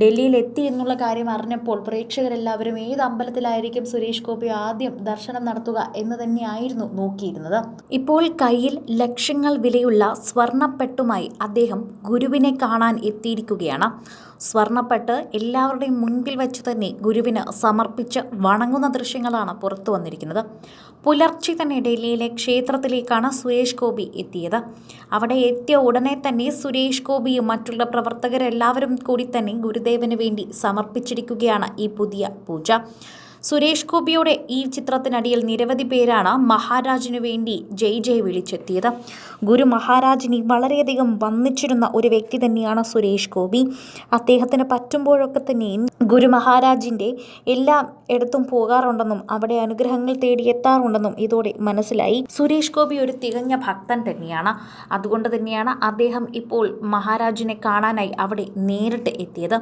ഡൽഹിയിൽ എത്തി എന്നുള്ള കാര്യം അറിഞ്ഞപ്പോൾ പ്രേക്ഷകരെല്ലാവരും ഏത് അമ്പലത്തിലായിരിക്കും സുരേഷ് ഗോപി ആദ്യം ദർശനം നടത്തുക എന്ന് തന്നെയായിരുന്നു നോക്കിയിരുന്നത്. ഇപ്പോൾ കയ്യിൽ ലക്ഷങ്ങൾ വിലയുള്ള സ്വർണപ്പെട്ടുമായി അദ്ദേഹം ഗുരുവിനെ കാണാൻ എത്തിയിരിക്കുകയാണ്. സ്വർണപ്പെട്ട് എല്ലാവരുടെയും മുൻപിൽ വെച്ച് തന്നെ ഗുരുവിന് സമർപ്പിച്ച് വണങ്ങുന്ന ദൃശ്യങ്ങളാണ് പുറത്തു വന്നിരിക്കുന്നത്. പുലർച്ചെ തന്നെ ഡൽഹിയിലെ ക്ഷേത്രത്തിലേക്കാണ് സുരേഷ് ഗോപി എത്തിയത്. അവിടെ എത്തിയ ഉടനെ തന്നെ സുരേഷ് ഗോപിയും മറ്റുള്ള പ്രവർത്തകരെല്ലാവരും കൂടി തന്നെ ഗുരുദേവന് വേണ്ടി സമർപ്പിച്ചിരിക്കുകയാണ് ഈ പുതിയ പൂജ. സുരേഷ് ഗോപിയുടെ ഈ ചിത്രത്തിനടിയിൽ നിരവധി പേരാണ് മഹാരാജിനു വേണ്ടി ജയ് ജയ് വിളിച്ചെത്തിയത്. ഗുരു മഹാരാജിനെ വളരെയധികം വന്നിച്ചിരുന്ന ഒരു വ്യക്തി തന്നെയാണ് സുരേഷ് ഗോപി. അദ്ദേഹത്തിന് പറ്റുമ്പോഴൊക്കെ തന്നെയും ഗുരു മഹാരാജിന്റെ എല്ലാ ഇടത്തും പോകാറുണ്ടെന്നും അവിടെ അനുഗ്രഹങ്ങൾ തേടി എത്താറുണ്ടെന്നും ഇതോടെ മനസ്സിലായി. സുരേഷ് ഗോപി ഒരു തികഞ്ഞ ഭക്തൻ തന്നെയാണ്. അതുകൊണ്ട് തന്നെയാണ് അദ്ദേഹം ഇപ്പോൾ മഹാരാജിനെ കാണാനായി അവിടെ നേരിട്ട് എത്തിയത്.